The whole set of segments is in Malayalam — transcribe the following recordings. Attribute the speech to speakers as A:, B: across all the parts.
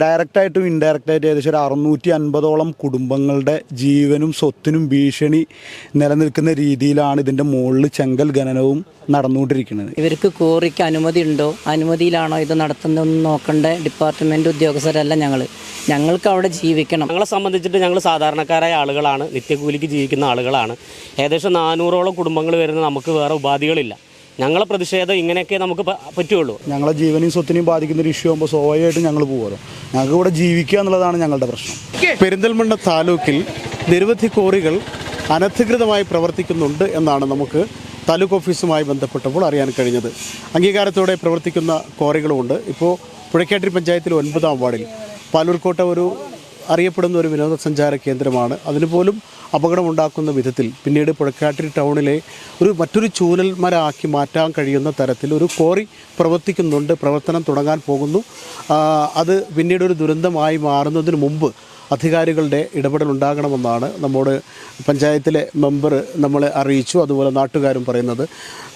A: ഡയറക്റ്റായിട്ടും ഇൻഡയറക്റ്റായിട്ടും ഏകദേശം ഒരു അറുന്നൂറ്റി അൻപതോളം കുടുംബങ്ങളുടെ ജീവനും സ്വത്തിനും ഭീഷണി നിലനിൽക്കുന്ന രീതിയിലാണ് ഇതിന്റെ മുകളിൽ ചെങ്കൽ ഖനനവും നടന്നുകൊണ്ടിരിക്കുന്നത്.
B: ഇവർക്ക് കോറിക്ക് അനുമതി ഉണ്ടോ? അനുമതിയിലാണോ ഇത് നടത്തുന്നതെന്ന് നോക്കേണ്ട? ഡിപ്പാർട്ട്മെന്റ് ഉദ്യോഗസ്ഥരല്ല ഞങ്ങൾ ഞങ്ങൾക്ക് അവിടെ ജീവിക്കണം.
C: ഞങ്ങളെ സംബന്ധിച്ചിട്ട് ഞങ്ങൾ സാധാരണക്കാരായ ആളുകളാണ്. നിത്യകൂലിക്ക് ജീവിക്കുന്ന ആളുകളാണ്. ഏകദേശം നാനൂറോളം കുടുംബങ്ങൾ വരുന്ന നമുക്ക് വേറെ ഉപാധികളില്ല. ഞങ്ങളെ പ്രതിഷേധം ഇങ്ങനെയൊക്കെ നമുക്ക് പറ്റുള്ളൂ
A: ഞങ്ങളെ ജീവനും സ്വത്തിനെയും ബാധിക്കുന്ന ഒരു ഇഷ്യൂ ആകുമ്പോൾ സ്വാഭാവികമായിട്ടും ഞങ്ങൾ പോകുമല്ലോ ഞങ്ങൾക്ക് ഇവിടെ ജീവിക്കുക എന്നുള്ളതാണ് ഞങ്ങളുടെ പ്രശ്നം.
D: പെരിന്തൽമണ്ണ താലൂക്കിൽ നിരവധി കോറികൾ അനധികൃതമായി പ്രവർത്തിക്കുന്നുണ്ട് എന്നാണ് നമുക്ക് താലൂക്ക് ഓഫീസുമായി ബന്ധപ്പെട്ടപ്പോൾ അറിയാൻ കഴിഞ്ഞത്. അംഗീകാരത്തോടെ പ്രവർത്തിക്കുന്ന കോറികളുമുണ്ട്. ഇപ്പോൾ പുഴക്കാട്ടിരി പഞ്ചായത്തിൽ ഒൻപതാം വാർഡിൽ. പാലൂർക്കോട്ട ഒരു അറിയപ്പെടുന്ന ഒരു വിനോദസഞ്ചാര കേന്ദ്രമാണ്. അതിനുപോലും അപകടമുണ്ടാക്കുന്ന വിധത്തിൽ പിന്നീട് പുഴക്കാട്ടിരി ടൗണിലെ ഒരു മറ്റൊരു മരമാക്കി മാറ്റാൻ കഴിയുന്ന തരത്തിൽ ഒരു കോറി പ്രവർത്തിക്കുന്നുണ്ട്. പ്രവർത്തനം തുടങ്ങാൻ പോകുന്നു. അത് പിന്നീട് ഒരു ദുരന്തമായി മാറുന്നതിന് മുമ്പ് അധികാരികളുടെ ഇടപെടലുണ്ടാകണമെന്നാണ് നമ്മോട് പഞ്ചായത്തിലെ മെമ്പർ നമ്മളെ അറിയിച്ചു. അതുപോലെ നാട്ടുകാരും പറയുന്നത്.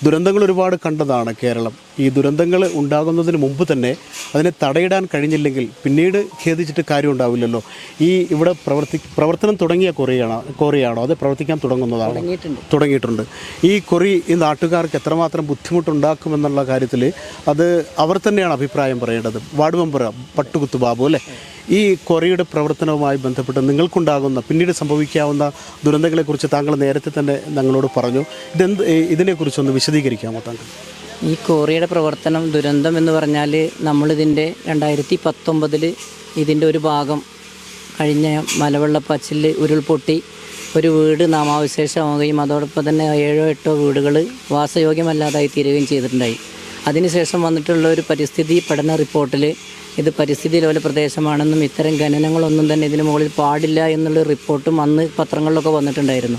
D: ദുരന്തങ്ങൾ ഒരുപാട് കണ്ടതാണ് കേരളം. ഈ ദുരന്തങ്ങൾ ഉണ്ടാകുന്നതിന് മുമ്പ് തന്നെ അതിനെ തടയിടാൻ കഴിഞ്ഞില്ലെങ്കിൽ പിന്നീട് ഖേദിച്ചിട്ട് കാര്യം ഉണ്ടാവില്ലല്ലോ. ഈ ഇവിടെ പ്രവർത്തി പ്രവർത്തനം തുടങ്ങിയ കൊറിയാണോ കൊറിയാണോ? അത് പ്രവർത്തിക്കാൻ തുടങ്ങുന്നതാണ്?
B: തുടങ്ങിയിട്ടുണ്ട്.
D: ഈ കൊറി ഈ നാട്ടുകാർക്ക് എത്രമാത്രം ബുദ്ധിമുട്ടുണ്ടാക്കുമെന്നുള്ള കാര്യത്തിൽ അത് അവർ തന്നെയാണ് അഭിപ്രായം പറയേണ്ടത്. വാർഡ് മെമ്പർ പട്ടുകുത്ത് ബാബു അല്ലേ? ഈ കൊറിയുടെ പ്രവർത്തനവുമായി ബന്ധപ്പെട്ട് നിങ്ങൾക്കുണ്ടാകുന്ന പിന്നീട് സംഭവിക്കാവുന്ന ദുരന്തങ്ങളെക്കുറിച്ച് താങ്കൾ നേരത്തെ തന്നെ ഞങ്ങളോട് പറഞ്ഞു. ഇതെന്ത് ഇതിനെക്കുറിച്ചൊന്ന് വിശദീകരിക്കാമോ താങ്കൾ?
B: ഈ കോറിയുടെ പ്രവർത്തനം ദുരന്തം എന്ന് പറഞ്ഞാൽ നമ്മളിതിന്റെ രണ്ടായിരത്തി പത്തൊമ്പതിൽ ഇതിന്റെ ഒരു ഭാഗം കഴിഞ്ഞ മലവെള്ളപ്പാച്ചിൽ ഉരുൾപൊട്ടി ഒരു വീട് നാമാവശേഷമാവുകയും അതോടൊപ്പം തന്നെ ഏഴോ എട്ടോ വീടുകൾ വാസയോഗ്യമല്ലാതായി തീരുകയും ചെയ്തിട്ടുണ്ടായി. അതിനുശേഷം വന്നിട്ടുള്ള ഒരു പരിസ്ഥിതി പഠന റിപ്പോർട്ടിൽ ഇത് പരിസ്ഥിതി ലോല പ്രദേശമാണെന്നും ഇത്തരം ഖനനങ്ങളൊന്നും തന്നെ ഇതിന് മുകളിൽ പാടില്ല എന്നുള്ള റിപ്പോർട്ടും അന്ന് പത്രങ്ങളിലൊക്കെ വന്നിട്ടുണ്ടായിരുന്നു.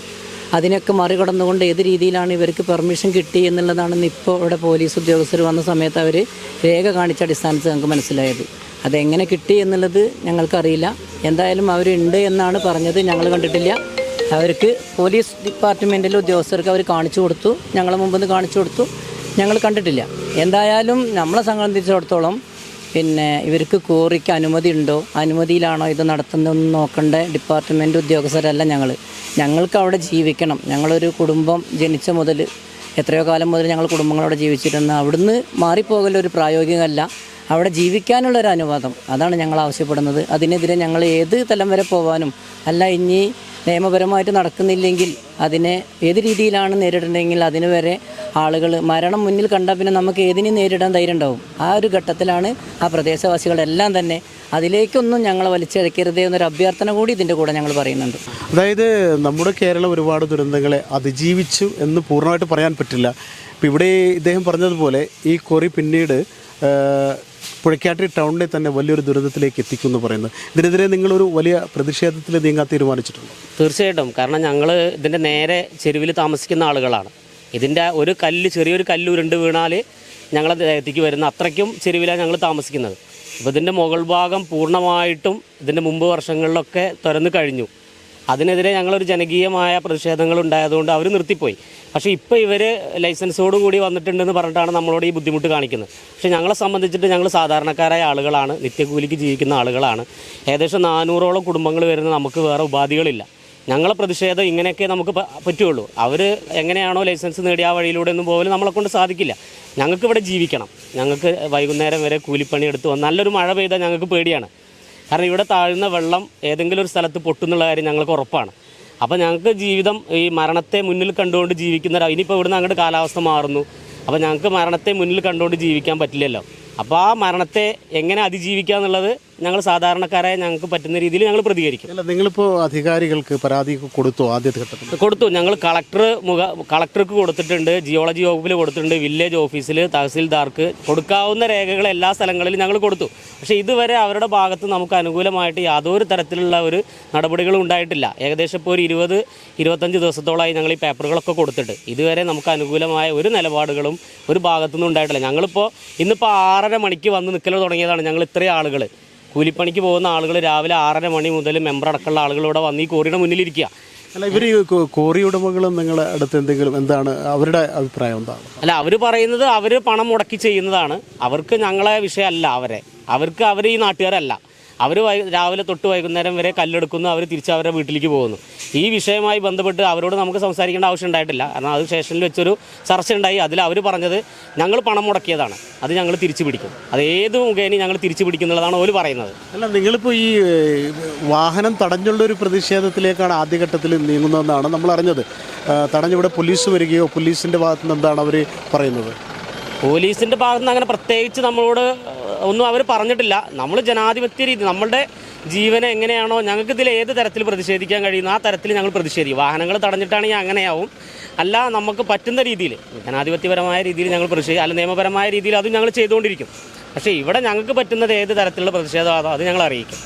B: അതിനൊക്കെ മറികടന്നുകൊണ്ട് ഏത് രീതിയിലാണ് ഇവർക്ക് പെർമിഷൻ കിട്ടി എന്നുള്ളതാണെന്ന് ഇപ്പോൾ ഇവിടെ പോലീസ് ഉദ്യോഗസ്ഥർ വന്ന സമയത്ത് അവർ രേഖ കാണിച്ച അടിസ്ഥാനത്തിൽ ഞങ്ങൾക്ക് മനസ്സിലായത്. അതെങ്ങനെ കിട്ടി എന്നുള്ളത് ഞങ്ങൾക്കറിയില്ല. എന്തായാലും അവരുണ്ട് എന്നാണ് പറഞ്ഞത്. ഞങ്ങൾ കണ്ടിട്ടില്ല. അവർക്ക് പോലീസ് ഡിപ്പാർട്ട്മെന്റിലെ ഉദ്യോഗസ്ഥർക്ക് അവർ കാണിച്ചു കൊടുത്തു. ഞങ്ങളെ മുമ്പ് കാണിച്ചു കൊടുത്തു. ഞങ്ങൾ കണ്ടിട്ടില്ല. എന്തായാലും നമ്മളെ സംബന്ധിച്ചിടത്തോളം പിന്നെ ഇവർക്ക് കോറിക്ക് അനുമതി ഉണ്ടോ അനുമതിയിലാണോ ഇത് നടത്തുന്നതെന്ന് നോക്കേണ്ട ഡിപ്പാർട്ട്മെന്റ് ഉദ്യോഗസ്ഥരല്ല ഞങ്ങൾ ഞങ്ങൾക്ക് അവിടെ ജീവിക്കണം. ഞങ്ങളൊരു കുടുംബം ജനിച്ച മുതൽ എത്രയോ കാലം മുതൽ ഞങ്ങൾ കുടുംബങ്ങളോടെ ജീവിച്ചിരുന്ന. അവിടുന്ന് മാറിപ്പോകൽ ഒരു പ്രായോഗികമല്ല. അവിടെ ജീവിക്കാനുള്ള ഒരു അനുവാദം. അതാണ് ഞങ്ങൾ ആവശ്യപ്പെടുന്നത്. അതിനെതിരെ ഞങ്ങൾ ഏത് തലം വരെ പോകാനും അല്ല ഇനി നിയമപരമായിട്ട് നടക്കുന്നില്ലെങ്കിൽ അതിനെ ഏത് രീതിയിലാണ് നേരിടണമെങ്കിൽ അതിന് വരെ ആളുകൾ മരണം മുന്നിൽ കണ്ടാൽ പിന്നെ നമുക്ക് ഏതിനും നേരിടാൻ ധൈര്യം ഉണ്ടാവും ആ ഒരു ഘട്ടത്തിലാണ് ആ പ്രദേശവാസികളെല്ലാം തന്നെ അതിലേക്കൊന്നും ഞങ്ങളെ വലിച്ചഴക്കരുതേ എന്നൊരു അഭ്യർത്ഥന കൂടി ഇതിന്റെ കൂടെ ഞങ്ങൾ പറയുന്നുണ്ട്.
D: അതായത് നമ്മുടെ കേരളം ഒരുപാട് ദുരന്തങ്ങളെ അതിജീവിച്ചു എന്ന് പൂർണമായിട്ട് പറയാൻ പറ്റില്ല. ഇപ്പം ഇവിടെ ഇദ്ദേഹം പറഞ്ഞതുപോലെ ഈ കൊറി പിന്നീട് പുഴക്കാട്ടി ടൗണിലെ ടൗണിനെ തന്നെ വലിയൊരു ദുരന്തത്തിലേക്ക് എത്തിക്കും എന്ന് പറയുന്നത് ഇതിനെതിരെ നിങ്ങളൊരു വലിയ പ്രതിഷേധത്തിൽ നീങ്ങാൻ തീരുമാനിച്ചിട്ടുണ്ട്?
C: തീർച്ചയായിട്ടും. കാരണം ഞങ്ങൾ ഇതിന്റെ നേരെ ചെരുവിൽ താമസിക്കുന്ന ആളുകളാണ്. ഇതിന്റെ ഒരു കല്ല് ചെറിയൊരു കല്ല് ഉരുണ്ട് വീണാൽ ഞങ്ങളെ ദേഹത്തേക്ക് വരുന്ന അത്രയ്ക്കും ചെരുവിലാണ് ഞങ്ങൾ താമസിക്കുന്നത്. അപ്പോൾ ഇതിന്റെ മുകൾ ഭാഗം പൂർണമായിട്ടും ഇതിന്റെ മുമ്പ് വർഷങ്ങളിലൊക്കെ തുറന്നു കഴിഞ്ഞു. അതിനെതിരെ ഞങ്ങളൊരു ജനകീയമായ പ്രതിഷേധങ്ങൾ ഉണ്ടായതുകൊണ്ട് അവർ നിർത്തിപ്പോയി. പക്ഷേ ഇപ്പോൾ ഇവർ ലൈസൻസോട് കൂടി വന്നിട്ടുണ്ടെന്ന് പറഞ്ഞിട്ടാണ് നമ്മളോട് ഈ ബുദ്ധിമുട്ട് കാണിക്കുന്നത്. പക്ഷേ ഞങ്ങളെ സംബന്ധിച്ചിട്ട് ഞങ്ങൾ സാധാരണക്കാരായ ആളുകളാണ് നിത്യകൂലിക്ക് ജീവിക്കുന്ന ആളുകളാണ്. ഏകദേശം നാനൂറോളം കുടുംബങ്ങൾ വരുന്ന നമുക്ക് വേറെ ഉപാധികളില്ല. ഞങ്ങളെ പ്രതിഷേധം ഇങ്ങനെയൊക്കെ നമുക്ക് പറ്റുകയുള്ളൂ അവർ എങ്ങനെയാണോ ലൈസൻസ് നേടിയ ആ വഴിയിലൂടെ ഒന്നും പോലും നമ്മളെ കൊണ്ട് സാധിക്കില്ല. ഞങ്ങൾക്ക് ഇവിടെ ജീവിക്കണം. ഞങ്ങൾക്ക് വൈകുന്നേരം വരെ കൂലിപ്പണി എടുത്ത് നല്ലൊരു മഴ പെയ്താൽ ഞങ്ങൾക്ക് പേടിയാണ്. കാരണം ഇവിടെ താഴ്ന്ന വെള്ളം ഏതെങ്കിലും ഒരു സ്ഥലത്ത് പൊട്ടുന്നുള്ള കാര്യം ഞങ്ങൾക്ക് ഉറപ്പാണ്. അപ്പോൾ ഞങ്ങൾക്ക് ജീവിതം ഈ മരണത്തെ മുന്നിൽ കണ്ടുകൊണ്ട് ജീവിക്കുന്ന ഇനിയിപ്പോൾ ഇവിടുന്ന് അങ്ങോട്ട് കാലാവസ്ഥ മാറുന്നു. അപ്പോൾ ഞങ്ങൾക്ക് മരണത്തെ മുന്നിൽ കണ്ടുകൊണ്ട് ജീവിക്കാൻ പറ്റില്ലല്ലോ. അപ്പോൾ ആ മരണത്തെ എങ്ങനെ അതിജീവിക്കുക എന്നുള്ളത് ഞങ്ങൾ സാധാരണക്കാരായ ഞങ്ങൾക്ക് പറ്റുന്ന രീതിയിൽ ഞങ്ങൾ പ്രതികരിക്കും.
D: അല്ല നിങ്ങളിപ്പോൾ അധികാരികൾക്ക് പരാതി കൊടുത്തു ആദ്യത്തെ ഘട്ടത്തിൽ?
C: കൊടുത്തു. ഞങ്ങൾ കളക്ടർ മുഖ കളക്ടർക്ക് കൊടുത്തിട്ടുണ്ട് ജിയോളജി വകുപ്പിൽ കൊടുത്തിട്ടുണ്ട് വില്ലേജ് ഓഫീസിൽ തഹസിൽദാർക്ക്. കൊടുക്കാവുന്ന രേഖകൾ എല്ലാ സ്ഥലങ്ങളിലും ഞങ്ങൾ കൊടുത്തു. പക്ഷേ ഇതുവരെ അവരുടെ ഭാഗത്ത് നമുക്ക് അനുകൂലമായിട്ട് യാതൊരു തരത്തിലുള്ള ഒരു നടപടികളും ഉണ്ടായിട്ടില്ല. ഏകദേശം ഇപ്പോൾ ഒരു ഇരുപത് ഇരുപത്തഞ്ച് ദിവസത്തോളമായി ഞങ്ങൾ ഈ പേപ്പറുകളൊക്കെ കൊടുത്തിട്ട്. ഇതുവരെ നമുക്ക് അനുകൂലമായ ഒരു നിലപാടുകളും ഒരു ഭാഗത്തുനിന്നും ഉണ്ടായിട്ടില്ല. ഞങ്ങളിപ്പോൾ ഇന്നിപ്പോൾ ആറര മണിക്ക് വന്ന് നിൽക്കൽ തുടങ്ങിയതാണ് ഞങ്ങൾ ഇത്രയും ആളുകൾ കൂലിപ്പണിക്ക് പോകുന്ന ആളുകൾ രാവിലെ ആറര മണി മുതൽ മെമ്പർ അടക്കമുള്ള ആളുകൾ ഇവിടെ വന്ന് ഈ കോറിയുടെ മുന്നിലിരിക്കുക.
D: അല്ല ഇവർ കോറി ഉടമകളും നിങ്ങളുടെ അടുത്ത് എന്തെങ്കിലും എന്താണ് അവരുടെ അഭിപ്രായം എന്താണ്?
C: അല്ല അവർ പറയുന്നത് അവർ പണം മുടക്കി ചെയ്യുന്നതാണ്. അവർക്ക് ഞങ്ങളെ വിഷയമല്ല അവരെ. അവർക്ക് അവർ ഈ നാട്ടുകാരല്ല. അവർ രാവിലെ തൊട്ട് വൈകുന്നേരം വരെ കല്ലെടുക്കുന്നു അവർ തിരിച്ച് അവരുടെ വീട്ടിലേക്ക് പോകുന്നു. ഈ വിഷയവുമായി ബന്ധപ്പെട്ട് അവരോട് നമുക്ക് സംസാരിക്കേണ്ട ആവശ്യം ഉണ്ടായിട്ടില്ല. കാരണം അത് സ്റ്റേഷനിൽ വെച്ചൊരു ചർച്ച ഉണ്ടായി അതിൽ അവർ പറഞ്ഞത് ഞങ്ങൾ പണം മുടക്കിയതാണ്. അത് ഞങ്ങൾ തിരിച്ചു പിടിക്കും. അത് ഏത് മുഖേന ഞങ്ങൾ തിരിച്ചു പിടിക്കുന്നുള്ളതാണ് അവർ പറയുന്നത്.
D: അല്ല നിങ്ങളിപ്പോൾ ഈ വാഹനം തടഞ്ഞുള്ള ഒരു പ്രതിഷേധത്തിലേക്കാണ് ആദ്യഘട്ടത്തിൽ നീങ്ങുന്നതെന്നാണ് നമ്മൾ അറിഞ്ഞത്. തടഞ്ഞിവിടെ പോലീസ് വരികയോ പോലീസിന്റെ ഭാഗത്തുനിന്ന് എന്താണ് അവർ പറയുന്നത്?
C: പോലീസിന്റെ ഭാഗത്തുനിന്ന് അങ്ങനെ പ്രത്യേകിച്ച് നമ്മളോട് ഒന്നും അവർ പറഞ്ഞിട്ടില്ല. നമ്മൾ ജനാധിപത്യ രീതി നമ്മളുടെ ജീവനെ എങ്ങനെയാണോ ഞങ്ങൾക്ക് ഇതിൽ ഏത് തരത്തിൽ പ്രതിഷേധിക്കാൻ കഴിയുന്നു ആ തരത്തിൽ ഞങ്ങൾ പ്രതിഷേധിക്കും. വാഹനങ്ങൾ തടഞ്ഞിട്ടാണെങ്കിൽ അങ്ങനെയാവും. അല്ല നമുക്ക് പറ്റുന്ന രീതിയിൽ ജനാധിപത്യപരമായ രീതിയിൽ ഞങ്ങൾ പ്രതിഷേധിക്കും. അല്ല നിയമപരമായ രീതിയിൽ അതും ഞങ്ങൾ ചെയ്തുകൊണ്ടിരിക്കും. പക്ഷേ ഇവിടെ ഞങ്ങൾക്ക് പറ്റുന്നത് ഏത് തരത്തിലുള്ള പ്രതിഷേധമാണോ അത് ഞങ്ങൾ അറിയിക്കും.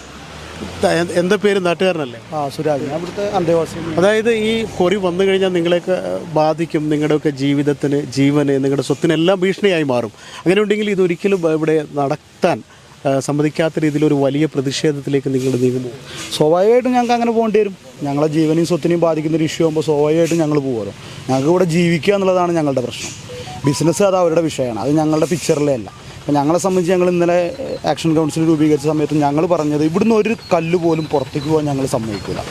D: എന്താ പേര്? നാട്ടുകാരനല്ലേ?
A: ആ സുരാജ്. ഞാൻ ഇവിടുത്തെ അന്തേവാസിയാണ്.
D: അതായത് ഈ കൊറി വന്നു കഴിഞ്ഞാൽ നിങ്ങളെയൊക്കെ ബാധിക്കും നിങ്ങളുടെയൊക്കെ ജീവിതത്തിന് ജീവന് നിങ്ങളുടെ സ്വത്തിനെല്ലാം ഭീഷണിയായി മാറും. അങ്ങനെ ഉണ്ടെങ്കിൽ ഇതൊരിക്കലും ഇവിടെ നടത്താൻ സമ്മതിക്കാത്ത രീതിയിൽ ഒരു വലിയ പ്രതിഷേധത്തിലേക്ക് നിങ്ങൾ നീങ്ങുന്നു
A: സ്വാഭാവികമായിട്ടും ഞങ്ങൾക്ക് അങ്ങനെ പോകേണ്ടി വരും. ഞങ്ങളെ ജീവനെയും സ്വത്തിനെയും ബാധിക്കുന്ന ഒരു ഇഷ്യൂ ആകുമ്പോൾ സ്വാഭാവികമായിട്ടും ഞങ്ങൾ പോകുമല്ലോ ഞങ്ങൾക്ക് ഇവിടെ ജീവിക്കുക എന്നുള്ളതാണ് ഞങ്ങളുടെ പ്രശ്നം. ബിസിനസ് അത് അവരുടെ വിഷയമാണ്. അത് ഞങ്ങളുടെ പിക്ചറിലേ അല്ല. അപ്പോൾ ഞങ്ങളെ സംബന്ധിച്ച് ഞങ്ങൾ ഇന്നലെ ആക്ഷൻ കൗൺസിൽ രൂപീകരിച്ച സമയത്ത് ഞങ്ങൾ പറഞ്ഞത് ഇവിടുന്ന് ഒരു കല്ല് പോലും പുറത്തേക്ക് പോകാൻ ഞങ്ങൾ സമ്മതിക്കില്ല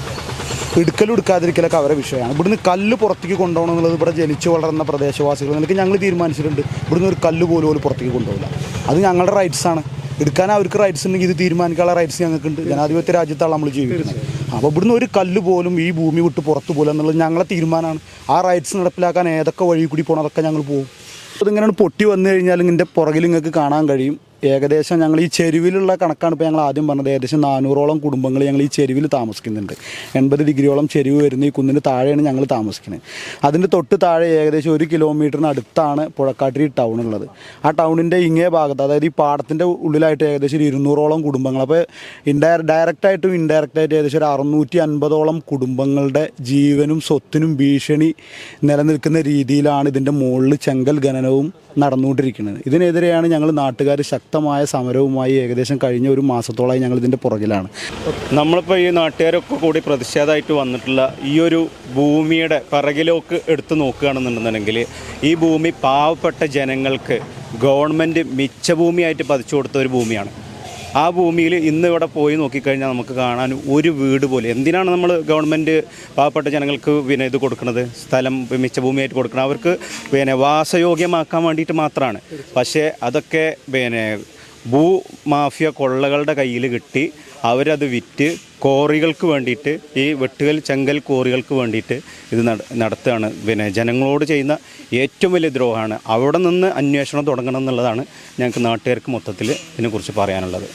A: എടുക്കലും എടുക്കാതിരിക്കലൊക്കെ അവരെ വിഷയമാണ്. ഇവിടുന്ന് കല്ല് പുറത്തേക്ക് കൊണ്ടുപോകണം എന്നുള്ളത് ഇവിടെ ജനിച്ചു വളർന്ന പ്രദേശവാസികൾ എന്നൊക്കെ ഞങ്ങൾ തീരുമാനിച്ചിട്ടുണ്ട്. ഇവിടുന്ന് ഒരു കല്ല് പോലും പോലും പുറത്തേക്ക് കൊണ്ടുപോകില്ല. അത് ഞങ്ങളുടെ റൈറ്റ്സ് ആണ്. എടുക്കാൻ അവർക്ക് റൈറ്റ്സ് ഉണ്ടെങ്കിൽ ഇത് തീരുമാനിക്കാനുള്ള റൈറ്റ്സ് ഞങ്ങൾക്കുണ്ട്. ജനാധിപത്യ രാജ്യത്താണ് നമ്മൾ ജീവിക്കുന്നത്. അപ്പോൾ ഇവിടുന്ന് ഒരു കല്ല് പോലും ഈ ഭൂമി വിട്ട് പുറത്തു പോലും എന്നുള്ളത് ഞങ്ങളെ തീരുമാനമാണ്. ആ റൈറ്റ്സ് നടപ്പിലാക്കാൻ ഏതൊക്കെ വഴി കൂടി പോകണം അതൊക്കെ ഞങ്ങൾ പോകും. അതിങ്ങനെ പൊട്ടി വന്നു കഴിഞ്ഞാൽ ഇതിന്റെ പുറകിൽ നിങ്ങൾക്ക് കാണാൻ കഴിയും. ഏകദേശം ഞങ്ങൾ ഈ ചെരുവിലുള്ള കണക്കാണ് ഇപ്പോൾ ഞങ്ങൾ ആദ്യം പറഞ്ഞത്. ഏകദേശം നാനൂറോളം കുടുംബങ്ങൾ ഞങ്ങൾ ഈ ചെരുവിൽ താമസിക്കുന്നുണ്ട്. എൺപത് ഡിഗ്രിയോളം ചെരുവ് വരുന്ന ഈ കുന്നിന് താഴെയാണ് ഞങ്ങൾ താമസിക്കുന്നത് അതിന്റെ തൊട്ട് താഴെ ഏകദേശം ഒരു കിലോമീറ്ററിന് അടുത്താണ് പുഴക്കാട്ടിരി ടൗൺ ഉള്ളത്. ആ ടൗണിന്റെ ഇങ്ങേ ഭാഗത്ത് അതായത് ഈ പാടത്തിന്റെ ഉള്ളിലായിട്ട് ഏകദേശം ഒരു ഇരുന്നൂറോളം കുടുംബങ്ങൾ. അപ്പോൾ ഇൻഡയർ ഡയറക്റ്റായിട്ടും ഇൻഡയറക്റ്റായിട്ടും ഏകദേശം ഒരു അറുന്നൂറ്റി അൻപതോളം കുടുംബങ്ങളുടെ ജീവനും സ്വത്തിനും ഭീഷണി നിലനിൽക്കുന്ന രീതിയിലാണ് ഇതിന്റെ മുകളിൽ ചെങ്കൽ ഖനനവും നടന്നുകൊണ്ടിരിക്കുന്നത്. ഇതിനെതിരെയാണ് ഞങ്ങൾ നാട്ടുകാർ ശക്തമായ സമരവുമായി ഏകദേശം കഴിഞ്ഞ ഒരു മാസത്തോളമായി ഞങ്ങൾ ഇതിന്റെ പുറകിലാണ്.
E: നമ്മളിപ്പോൾ ഈ നാട്ടുകാരൊക്കെ കൂടി പ്രതിഷേധമായിട്ട് വന്നിട്ടുള്ള ഈ ഒരു ഭൂമിയുടെ പിറകിലോക്ക് എടുത്തു നോക്കുകയാണെന്നുണ്ടെന്നുണ്ടെങ്കിൽ ഈ ഭൂമി പാവപ്പെട്ട ജനങ്ങൾക്ക് ഗവൺമെന്റ് മിച്ചഭൂമിയായിട്ട് പതിച്ചു കൊടുത്ത ഒരു ഭൂമിയാണ്. ആ ഭൂമിയിൽ ഇന്ന് ഇവിടെ പോയി നോക്കിക്കഴിഞ്ഞാൽ നമുക്ക് കാണാൻ ഒരു വീട് പോലെ. എന്തിനാണ് നമ്മൾ ഗവൺമെന്റ് പാവപ്പെട്ട ജനങ്ങൾക്ക് പിന്നെ ഇത് കൊടുക്കുന്നത്? സ്ഥലം മിച്ചഭൂമിയായിട്ട് കൊടുക്കുന്നത് അവർക്ക് പിന്നെ വാസയോഗ്യമാക്കാൻ വേണ്ടിയിട്ട് മാത്രമാണ് പക്ഷേ അതൊക്കെ പിന്നെ ഭൂമാഫിയ കൊള്ളകളുടെ കയ്യിൽ കിട്ടി. അവരത് വിറ്റ് കോറികൾക്ക് വേണ്ടിയിട്ട് ഈ വെട്ടുകൽ ചെങ്കൽ കോറികൾക്ക് വേണ്ടിയിട്ട് ഇത് നട നടത്തുകയാണ്. പിന്നെ ജനങ്ങളോട് ചെയ്യുന്ന ഏറ്റവും വലിയ ദ്രോഹമാണ് അവിടെ നിന്ന് അന്വേഷണം തുടങ്ങണം എന്നുള്ളതാണ് ഞങ്ങൾക്ക് നാട്ടുകാർക്ക് മൊത്തത്തിൽ ഇതിനെക്കുറിച്ച് പറയാനുള്ളത്.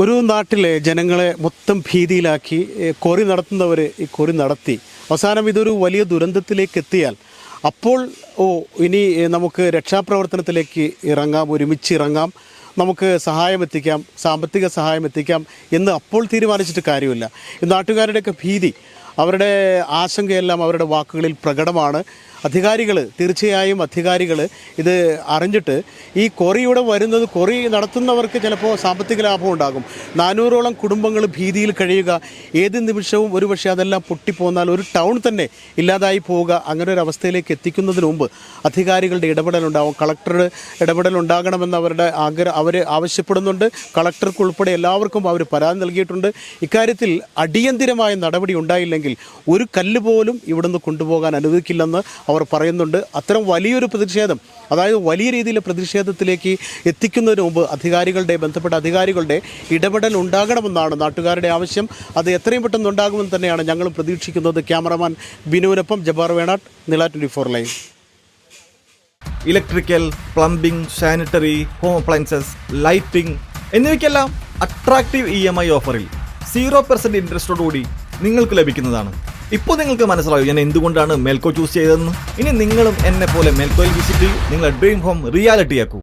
D: ഒരു നാട്ടിലെ ജനങ്ങളെ മൊത്തം ഭീതിയിലാക്കി കൊറി നടത്തുന്നവർ ഈ കൊറി നടത്തി. അവസാനം ഇതൊരു വലിയ ദുരന്തത്തിലേക്ക് എത്തിയാൽ അപ്പോൾ ഓ ഇനി നമുക്ക് രക്ഷാപ്രവർത്തനത്തിലേക്ക് ഇറങ്ങാം ഒരുമിച്ച് ഇറങ്ങാം. നമുക്ക് സഹായം എത്തിക്കാം സാമ്പത്തിക സഹായം എത്തിക്കാം എന്ന് അപ്പോൾ തീരുമാനിച്ചിട്ട് കാര്യമില്ല. നാട്ടുകാരുടെയൊക്കെ ഭീതി അവരുടെ ആശങ്കയെല്ലാം അവരുടെ വാക്കുകളിൽ പ്രകടമാണ്. അധികാരികൾ തീർച്ചയായും അധികാരികൾ ഇത് അറിഞ്ഞിട്ട് ഈ കൊറിയുടെ വരുന്നത് കൊറി നടത്തുന്നവർക്ക് ചിലപ്പോൾ സാമ്പത്തിക ലാഭം ഉണ്ടാകും. നാനൂറോളം കുടുംബങ്ങൾ ഭീതിയിൽ കഴിയുക ഏത് നിമിഷവും ഒരുപക്ഷെ അതെല്ലാം പൊട്ടിപ്പോന്നാൽ ഒരു ടൗൺ തന്നെ ഇല്ലാതായി പോവുക അങ്ങനെ ഒരു അവസ്ഥയിലേക്ക് എത്തിക്കുന്നതിന് മുമ്പ് അധികാരികളുടെ ഇടപെടലുണ്ടാവും കളക്ടറുടെ ഇടപെടലുണ്ടാകണമെന്ന് അവരുടെ ആഗ്രഹം അവർ ആവശ്യപ്പെടുന്നുണ്ട്. കളക്ടർക്ക് ഉൾപ്പെടെ എല്ലാവർക്കും അവർ പരാതി നൽകിയിട്ടുണ്ട്. ഇക്കാര്യത്തിൽ അടിയന്തിരമായ നടപടി ഉണ്ടായില്ലെങ്കിൽ ഒരു കല്ല് പോലും ഇവിടുന്ന് കൊണ്ടുപോകാൻ അനുവദിക്കില്ലെന്ന് അവർ പറയുന്നുണ്ട് അത്തരം വലിയൊരു പ്രതിഷേധം അതായത് വലിയ രീതിയിലെ പ്രതിഷേധത്തിലേക്ക് എത്തിക്കുന്നതിന് മുമ്പ് അധികാരികളുടെ ബന്ധപ്പെട്ട അധികാരികളുടെ ഇടപെടൽ ഉണ്ടാകണമെന്നാണ് നാട്ടുകാരുടെ ആവശ്യം. അത് എത്രയും പെട്ടെന്ന് ഉണ്ടാകുമെന്ന് തന്നെയാണ് ഞങ്ങൾ പ്രതീക്ഷിക്കുന്നത്. ക്യാമറമാൻ ബിനുവിനൊപ്പം ജബാർ വേണാട്ട് നില twenty four live.
F: Electrical plumbing sanitary home appliances lighting എന്നിവയ്ക്കെല്ലാം attractive E M I ഓഫറിൽ സീറോ പെർസെന്റ് ഇൻട്രസ്റ്റോടുകൂടി നിങ്ങൾക്ക് ലഭിക്കുന്നതാണ്. ഇപ്പോൾ നിങ്ങൾക്ക് മനസ്സിലാവും ഞാൻ എന്തുകൊണ്ടാണ് മെൽക്കോ ചൂസ് ചെയ്തതെന്ന്? ഇനി നിങ്ങളും എന്നെ പോലെ മെൽക്കോയിൽ വിസിറ്റ് ചെയ്യൂ. നിങ്ങളുടെ ഡ്രീം ഹോം റിയാലിറ്റി ആക്കൂ.